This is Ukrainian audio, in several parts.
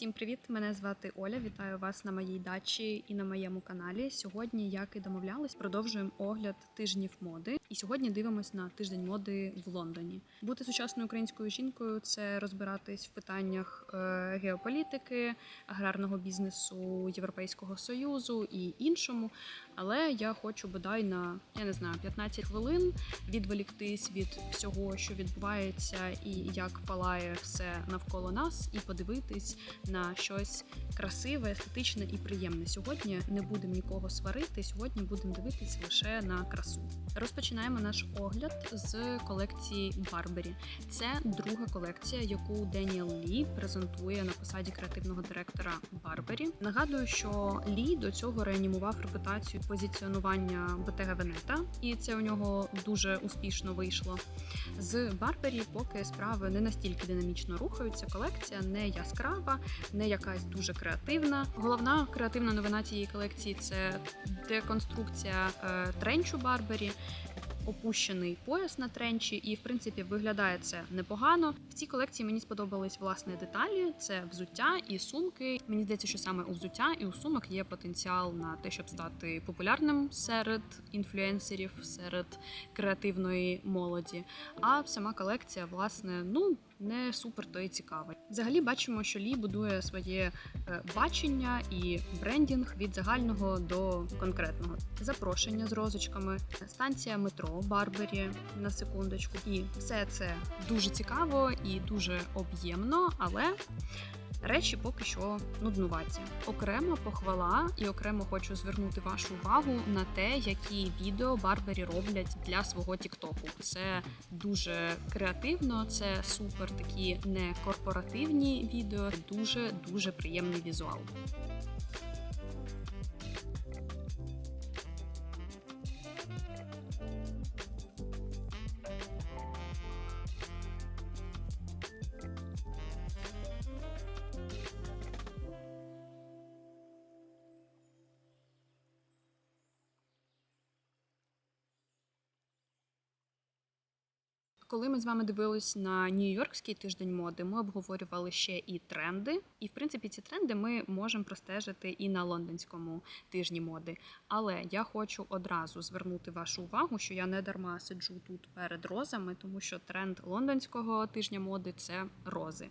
Всім привіт! Мене звати Оля. Вітаю вас на моїй дачі і на моєму каналі. Сьогодні, як і домовлялись, продовжуємо огляд тижнів моди. І сьогодні дивимось на тиждень моди в Лондоні. Бути сучасною українською жінкою це розбиратись в питаннях е, геополітики, аграрного бізнесу, Європейського союзу і іншому. Але я хочу бодай на я не знаю 15 хвилин відволіктись від всього, що відбувається, і як палає все навколо нас, і подивитись на щось красиве, естетичне і приємне. Сьогодні не будемо нікого сварити. Сьогодні будемо дивитись лише на красу. Розпочинаємо наш огляд з колекції Барбері. Це друга колекція, яку Деніел Лі презентує на посаді креативного директора Барбері. Нагадую, що Лі до цього реанімував репутацію позиціонування Bottega Veneta, і це у нього дуже успішно вийшло. З Барбері поки справи не настільки динамічно рухаються. Колекція не яскрава, не якась дуже креативна. Головна креативна новина цієї колекції це деконструкція е, тренчу Барбері. Опущений пояс на тренчі, і в принципі виглядає це непогано. В цій колекції мені сподобались власне деталі: це взуття і сумки. Мені здається, що саме у взуття і у сумок є потенціал на те, щоб стати популярним серед інфлюенсерів, серед креативної молоді. А сама колекція, власне, ну не супер то і цікаве. Взагалі бачимо, що Лі будує своє е, бачення і брендінг від загального до конкретного. Запрошення з розочками, станція метро Барбері на секундочку. І все це дуже цікаво і дуже об'ємно, але. Речі поки що нуднуваті. Окрема похвала, і окремо хочу звернути вашу увагу на те, які відео Барбері роблять для свого Тіктоку. Це дуже креативно, це супер такі не корпоративні відео, дуже дуже приємний візуал. Коли ми з вами дивились на Нью-Йоркський тиждень моди, ми обговорювали ще і тренди. І в принципі ці тренди ми можемо простежити і на лондонському тижні моди. Але я хочу одразу звернути вашу увагу, що я не дарма сиджу тут перед розами, тому що тренд лондонського тижня моди це рози.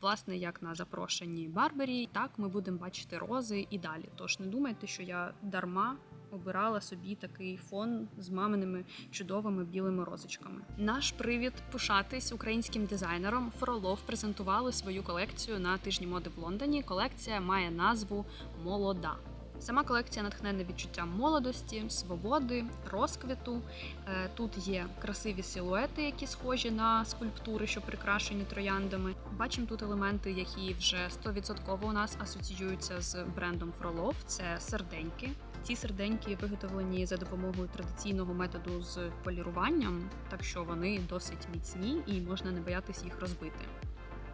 Власне, як на запрошенні Барбері, так ми будемо бачити рози і далі. Тож не думайте, що я дарма обирала собі такий фон з маминими чудовими білими розочками. Наш привід пишатись українським дизайнером Фролов презентували свою колекцію на тижні моди в Лондоні. Колекція має назву Молода. Сама колекція натхнена відчуттям молодості, свободи, розквіту. Е, Тут є красиві силуети, які схожі на скульптури, що прикрашені трояндами. Бачимо тут елементи, які вже 100% у нас асоціюються з брендом Фролов. Це серденьки. Ці серденьки виготовлені за допомогою традиційного методу з поліруванням, так що вони досить міцні і можна не боятись їх розбити.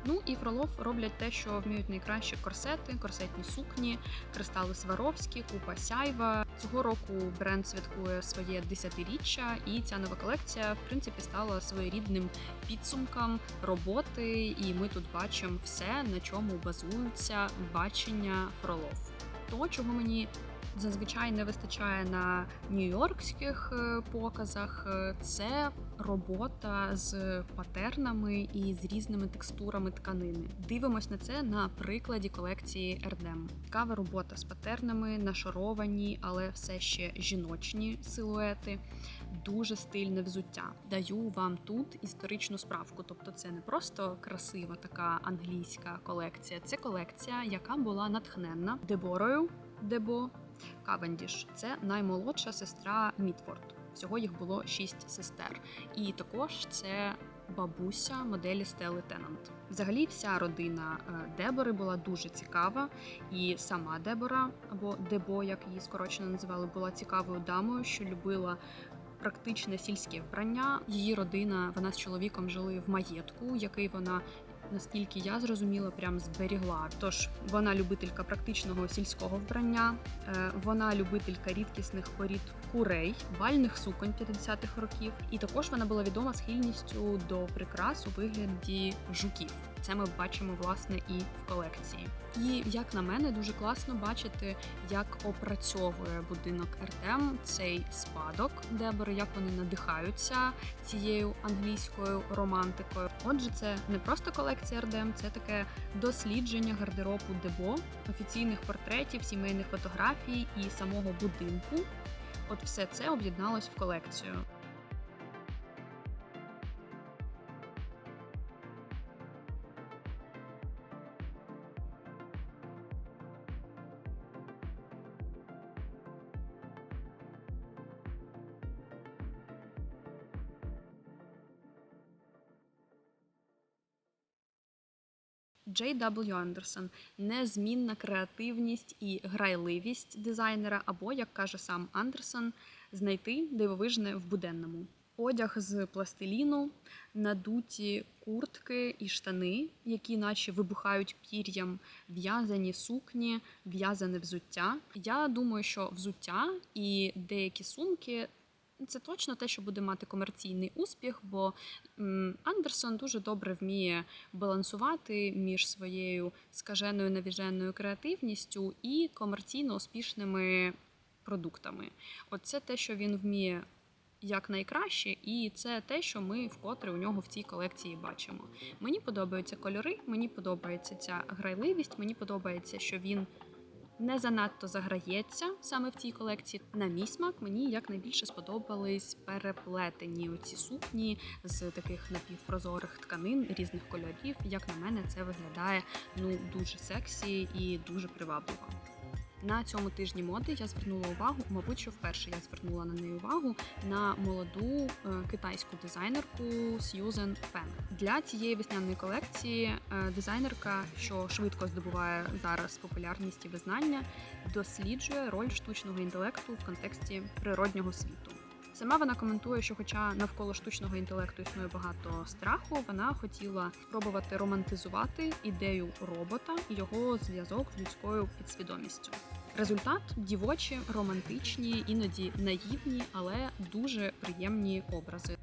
Ну і Фролов роблять те, що вміють найкраще корсети, корсетні сукні, кристали Сваровські, купа сяйва. Цього року бренд святкує своє десятиріччя, і ця нова колекція, в принципі, стала своєрідним підсумком роботи. І ми тут бачимо все, на чому базуються бачення Фролов. То, чого мені зазвичай не вистачає на нью-йоркських е, показах. е, Це робота з патернами і з різними текстурами тканини. Дивимось на це на прикладі колекції Erdem. Цікава робота з патернами, нашаровані, але все ще жіночні силуети. Дуже стильне взуття. Даю вам тут історичну справку. Тобто, це не просто красива така англійська колекція, це колекція, яка була натхненна Деборою Дебо Кавендіш. Це наймолодша сестра Мітфорд. Всього їх було шість сестер. І також це бабуся моделі Стели Тенант. Взагалі, вся родина е, Дебори була дуже цікава, і сама Дебора, або Дебо, як її скорочено називали, була цікавою дамою, що любила. Практичне сільське вбрання. Її родина, вона з чоловіком жили в маєтку, який вона наскільки я зрозуміла, прям зберігла. Тож вона любителька практичного сільського вбрання, е, вона любителька рідкісних порід курей, бальних суконь 50-х років, і також вона була відома схильністю до прикрас у вигляді жуків. Це ми бачимо власне і в колекції. І як на мене, дуже класно бачити, як опрацьовує будинок Артем цей спадок Дебори, як вони надихаються цією англійською романтикою. Отже, це не просто колекція Ардем, це таке дослідження гардеробу Дебо, офіційних портретів, сімейних фотографій і самого будинку. От все це об'єдналось в колекцію. J.W. Андерсон незмінна креативність і грайливість дизайнера, або, як каже сам Андерсон, знайти дивовижне в буденному. Одяг з пластиліну, надуті куртки і штани, які наче вибухають пір'ям, в'язані сукні, в'язане взуття. Я думаю, що взуття і деякі сумки це точно те, що буде мати комерційний успіх, бо Андерсон дуже добре вміє балансувати між своєю скаженою навіженою креативністю і комерційно успішними продуктами. Оце те, що він вміє як найкраще, і це те, що ми вкотре у нього в цій колекції бачимо. Мені подобаються кольори, мені подобається ця грайливість, мені подобається, що він не занадто заграється саме в цій колекції. На мій смак мені якнайбільше сподобались переплетені оці сукні з таких напівпрозорих тканин різних кольорів. Як на мене, це виглядає ну дуже сексі і дуже привабливо. На цьому тижні моди я звернула увагу, мабуть, що вперше я звернула на неї увагу на молоду е, китайську дизайнерку Сьюзен Фен. Для цієї весняної колекції е, дизайнерка, що швидко здобуває зараз популярність і визнання, досліджує роль штучного інтелекту в контексті природнього світу. Сама вона коментує, що, хоча навколо штучного інтелекту існує багато страху, вона хотіла спробувати романтизувати ідею робота і його зв'язок з людською підсвідомістю. Результат дівочі, романтичні, іноді наївні, але дуже приємні образи.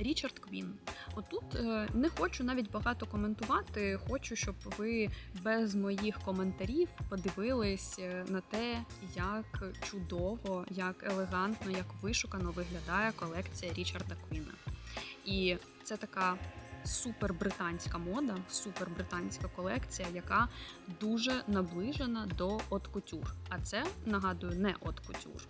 Річард Квін. Отут е, не хочу навіть багато коментувати. Хочу, щоб ви без моїх коментарів подивились е, на те, як чудово, як елегантно, як вишукано виглядає колекція Річарда Квіна. І це така супер британська мода, супер британська колекція, яка дуже наближена до от couture. А це нагадую не от couture.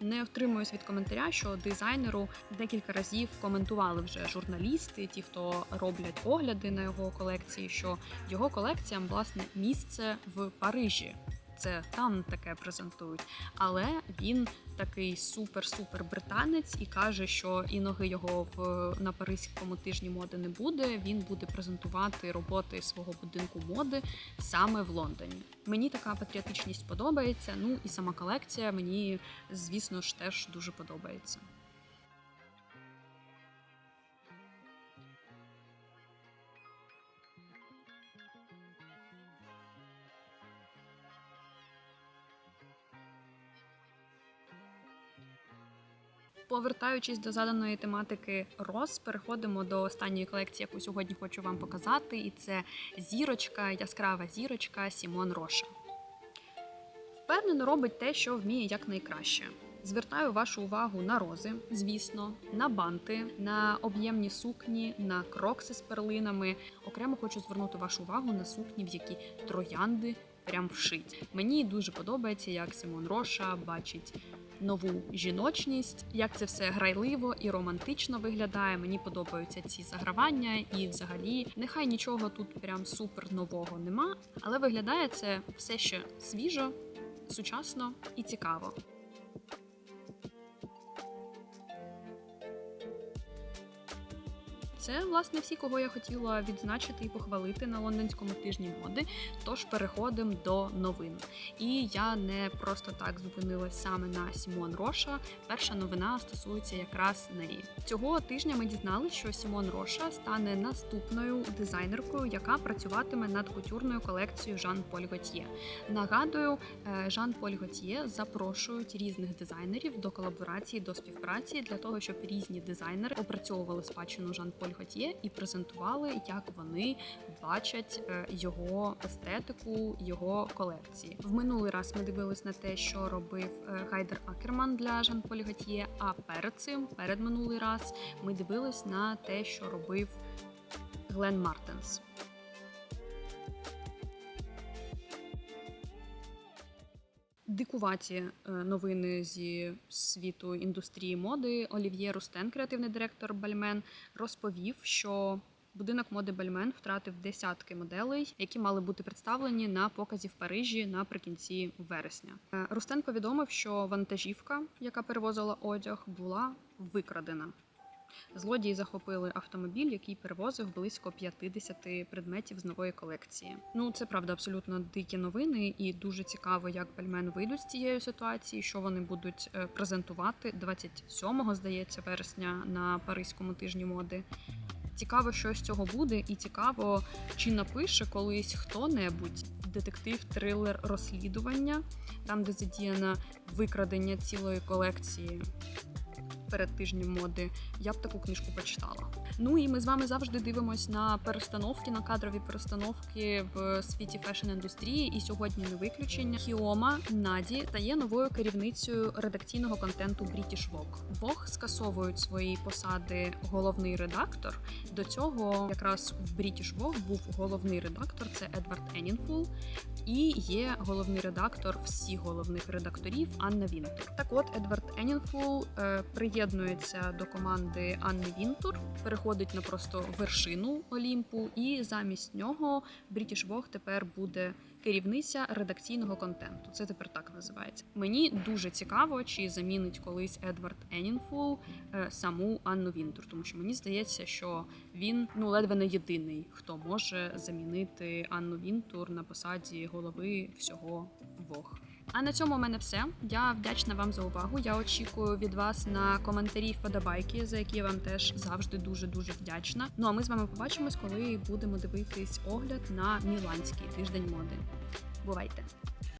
Не втримуюсь від коментаря, що дизайнеру декілька разів коментували вже журналісти, ті, хто роблять огляди на його колекції, що його колекціям власне місце в Парижі. Це там таке презентують, але він такий супер-супер британець і каже, що і ноги його в на паризькому тижні моди не буде. Він буде презентувати роботи свого будинку моди саме в Лондоні. Мені така патріотичність подобається. Ну і сама колекція мені, звісно ж, теж дуже подобається. Повертаючись до заданої тематики роз, переходимо до останньої колекції, яку сьогодні хочу вам показати, і це зірочка, яскрава зірочка Сімон Роша. Впевнено, робить те, що вміє якнайкраще. Звертаю вашу увагу на рози, звісно, на банти, на об'ємні сукні, на крокси з перлинами. Окремо хочу звернути вашу увагу на сукні, в які троянди прям вшить. Мені дуже подобається, як Сімон Роша бачить нову жіночність, як це все грайливо і романтично виглядає. Мені подобаються ці загравання, і взагалі нехай нічого тут прям супер нового нема, але виглядає це все ще свіжо, сучасно і цікаво. Це власне всі, кого я хотіла відзначити і похвалити на лондонському тижні моди. Тож переходимо до новин. І я не просто так зупинилась саме на Сімон Роша. Перша новина стосується якраз неї. Цього тижня ми дізналися, що Сімон Роша стане наступною дизайнеркою, яка працюватиме над кутюрною колекцією Жан Поль Готьє. Нагадую, е, Жан Поль Готьє запрошують різних дизайнерів до колаборації, до співпраці для того, щоб різні дизайнери опрацьовували спадщину Жан Поль Поль і презентували, як вони бачать е, його естетику, його колекції. В минулий раз ми дивились на те, що робив е, Гайдер Акерман для Жан Поль Готьє, А перед цим, перед минулий раз, ми дивились на те, що робив Глен Мартенс. Дикуваті е, новини зі світу індустрії моди Олів'є Рустен, креативний директор Бальмен, розповів, що будинок моди Бальмен втратив десятки моделей, які мали бути представлені на показі в Парижі наприкінці вересня. Е, Рустен повідомив, що вантажівка, яка перевозила одяг, була викрадена. Злодії захопили автомобіль, який перевозив близько 50 предметів з нової колекції. Ну це правда абсолютно дикі новини, і дуже цікаво, як Бальмен вийдуть з цієї ситуації, що вони будуть е, презентувати 27-го, здається, вересня на Паризькому тижні моди. Цікаво, що з цього буде, і цікаво, чи напише колись хто-небудь детектив, трилер розслідування, там, де задіяно викрадення цілої колекції перед тижнем моди, я б таку книжку почитала. Ну і ми з вами завжди дивимось на перестановки, на кадрові перестановки в світі фешн-індустрії. І сьогодні не виключення. Хіома Наді стає новою керівницею редакційного контенту British Vogue. Vogue скасовують свої посади головний редактор. До цього якраз в British Vogue був головний редактор, це Едвард Енінфул, і є головний редактор всіх головних редакторів Анна Вінтур. Так от Едвард Енінфул е, приєднується до команди Анни Вінтур, переходить на просто вершину Олімпу, і замість нього British Vogue тепер буде керівниця редакційного контенту. Це тепер так називається. Мені дуже цікаво, чи замінить колись Едвард Енінфул е, саму Анну Вінтур, тому що мені здається, що він ну ледве не єдиний, хто може замінити Анну Вінтур на посаді голови всього Vogue. А на цьому у мене все. Я вдячна вам за увагу. Я очікую від вас на коментарі вподобайки, за які я вам теж завжди дуже дуже вдячна. Ну а ми з вами побачимось, коли будемо дивитись огляд на міланський тиждень моди. Бувайте!